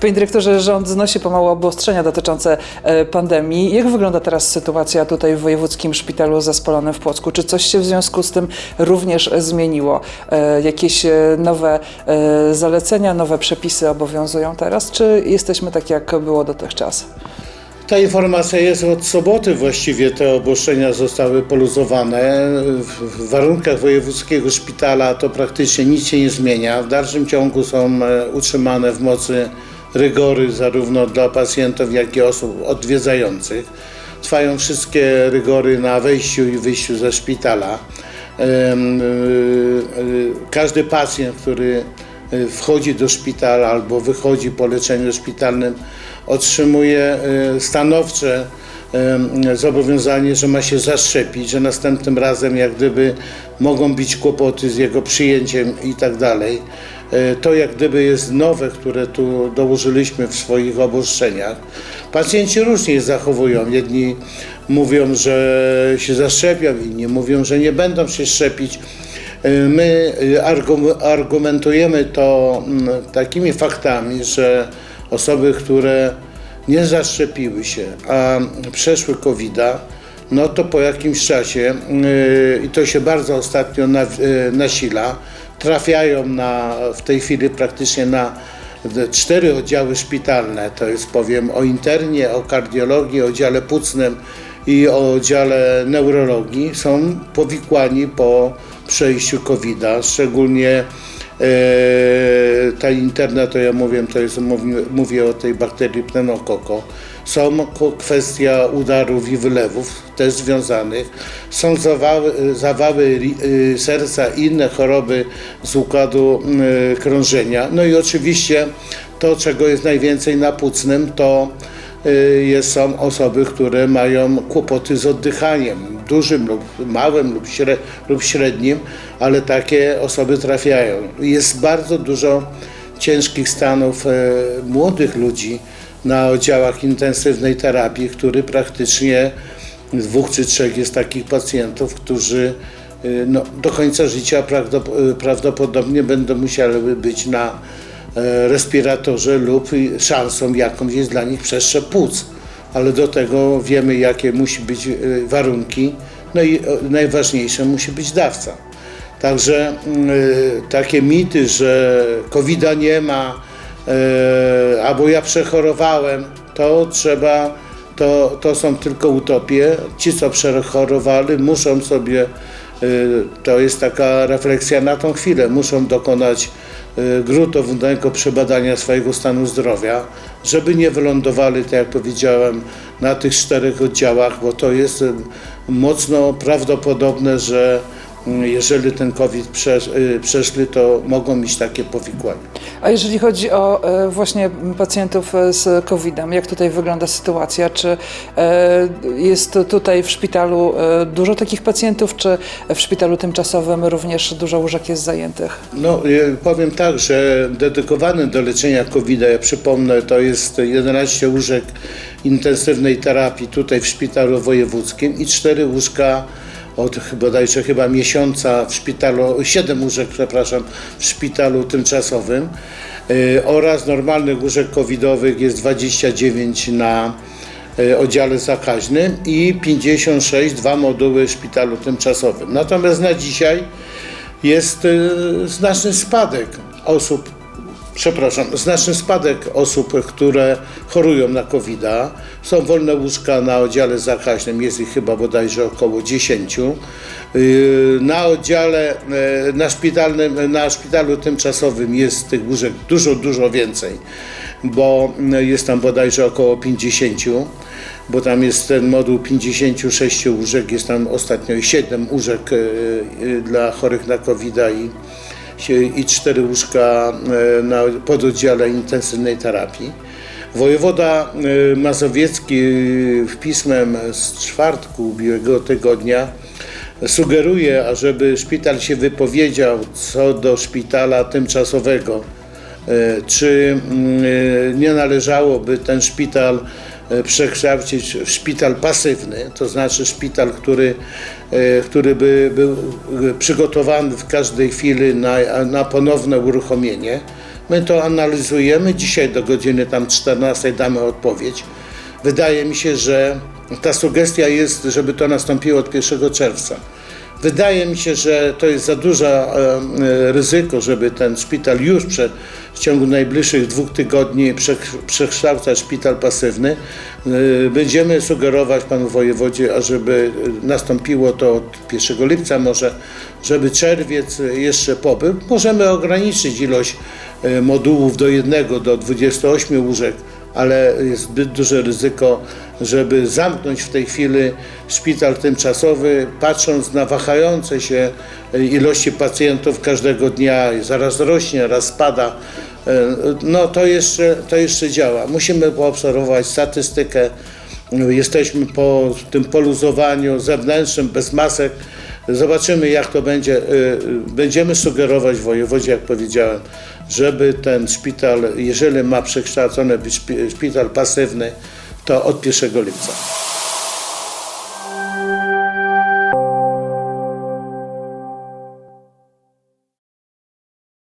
Panie dyrektorze, rząd znosi pomału obostrzenia dotyczące e, pandemii. Jak wygląda teraz sytuacja tutaj w Wojewódzkim Szpitalu Zespolonym w Płocku? Czy coś się w związku z tym również zmieniło? E, Jakieś e, nowe e, zalecenia, nowe przepisy obowiązują teraz, czy jesteśmy tak, jak było dotychczas? Ta informacja jest od soboty właściwie. Te obostrzenia zostały poluzowane. W warunkach wojewódzkiego szpitala to praktycznie nic się nie zmienia. W dalszym ciągu są e, utrzymane w mocy rygory zarówno dla pacjentów, jak i osób odwiedzających. Trwają wszystkie rygory na wejściu i wyjściu ze szpitala. Y, Każdy pacjent, który y, wchodzi do szpitala albo wychodzi po leczeniu szpitalnym, otrzymuje y, stanowcze zobowiązanie, że ma się zaszczepić, że następnym razem jak gdyby mogą być kłopoty z jego przyjęciem i tak dalej. Y, To jak gdyby jest nowe, które tu dołożyliśmy w swoich obostrzeniach. Pacjenci różnie zachowują. Jedni mówią, że się zaszczepią, inni mówią, że nie będą się szczepić. Y, My argum- argumentujemy to mm, takimi faktami, że osoby, które nie zaszczepiły się, a przeszły COVID-a, no to po jakimś czasie, i to się bardzo ostatnio na, nasila, trafiają na, w tej chwili praktycznie na te cztery oddziały szpitalne, to jest powiem o internie, o kardiologii, o dziale płucnym i o oddziale neurologii, są powikłani po przejściu COVID-a, szczególnie E, ta interna, to ja mówię, to jest, mówię, mówię o tej bakterii pneumokoko. Są kwestia udarów i wylewów też związanych. Są zawały, zawały y, serca i inne choroby z układu y, krążenia. No i oczywiście to, czego jest najwięcej na płucnym, to y, jest, są osoby, które mają kłopoty z oddychaniem, dużym lub małym lub, śre, lub średnim, ale takie osoby trafiają. Jest bardzo dużo ciężkich stanów młodych ludzi na oddziałach intensywnej terapii, który praktycznie dwóch czy trzech jest takich pacjentów, którzy y, no, do końca życia y, prawdopodobnie będą musiały być na e, respiratorze lub szansą jakąś jest dla nich przeszczep płuc. Ale do tego wiemy, jakie musi być y, warunki. No i najważniejsze musi być dawca. Także y, takie mity, że COVID-a nie ma, albo ja przechorowałem, to trzeba, to, to są tylko utopie. Ci, co przechorowali, muszą sobie, y, to jest taka refleksja na tą chwilę, muszą dokonać y, gruntownego przebadania swojego stanu zdrowia, żeby nie wylądowali, tak jak powiedziałem, na tych czterech oddziałach, bo to jest mocno prawdopodobne, że jeżeli ten COVID y, przeszli, to mogą mieć takie powikłania. A jeżeli chodzi o e, właśnie pacjentów e, z COVID-em, jak tutaj wygląda sytuacja? Czy e, jest tutaj w szpitalu dużo takich pacjentów, czy w szpitalu tymczasowym również dużo łóżek jest zajętych? No, powiem tak, że dedykowany do leczenia COVID, ja przypomnę, to jest 11 łóżek intensywnej terapii tutaj w szpitalu wojewódzkim i 4 łóżka od bodajże chyba miesiąca w szpitalu, 7 łóżek, przepraszam, w szpitalu tymczasowym y, oraz normalnych łóżek covidowych jest 29 na y, oddziale zakaźnym i 56, dwa moduły w szpitalu tymczasowym. Natomiast na dzisiaj jest y, znaczny spadek osób, przepraszam, znaczny spadek osób, które chorują na covid -a. Są wolne łóżka na oddziale zakaźnym, jest ich chyba bodajże około 10. Y, Na oddziale, y, na, szpitalnym, na szpitalu tymczasowym jest tych łóżek dużo, dużo więcej, bo y, jest tam bodajże około 50 bo tam jest ten moduł 56 łóżek, jest tam ostatnio 7 łóżek dla chorych na covid i, i 4 łóżka y, na pododdziale intensywnej terapii. Wojewoda y, Mazowiecki y, w pismem z czwartku ubiegłego tygodnia sugeruje, ażeby szpital się wypowiedział co do szpitala tymczasowego E, czy mm, e, nie należałoby ten szpital e, przekształcić w szpital pasywny, to znaczy szpital, który, e, który by był e, przygotowany w każdej chwili na, na ponowne uruchomienie. My to analizujemy. Dzisiaj do godziny tam 14 damy odpowiedź. Wydaje mi się, że ta sugestia jest, żeby to nastąpiło od 1 czerwca. Wydaje mi się, że to jest za duże e, e, ryzyko, żeby ten szpital już prze, w ciągu najbliższych dwóch tygodni prze, przekształcać szpital pasywny. E, Będziemy sugerować panu wojewodzie, ażeby nastąpiło to od 1 lipca może, żeby czerwiec jeszcze pobył. Możemy ograniczyć ilość modułów do jednego, do 28 łóżek ale jest zbyt duże ryzyko, żeby zamknąć w tej chwili szpital tymczasowy, patrząc na wahające się ilości pacjentów każdego dnia, zaraz rośnie, raz spada. No to jeszcze, to jeszcze działa. Musimy poobserwować statystykę. Jesteśmy po tym poluzowaniu zewnętrznym, bez masek. Zobaczymy, jak to będzie. Y, Będziemy sugerować wojewodzie, jak powiedziałem, żeby ten szpital, jeżeli ma przekształcony być szpi- szpital pasywny, to od 1 lipca.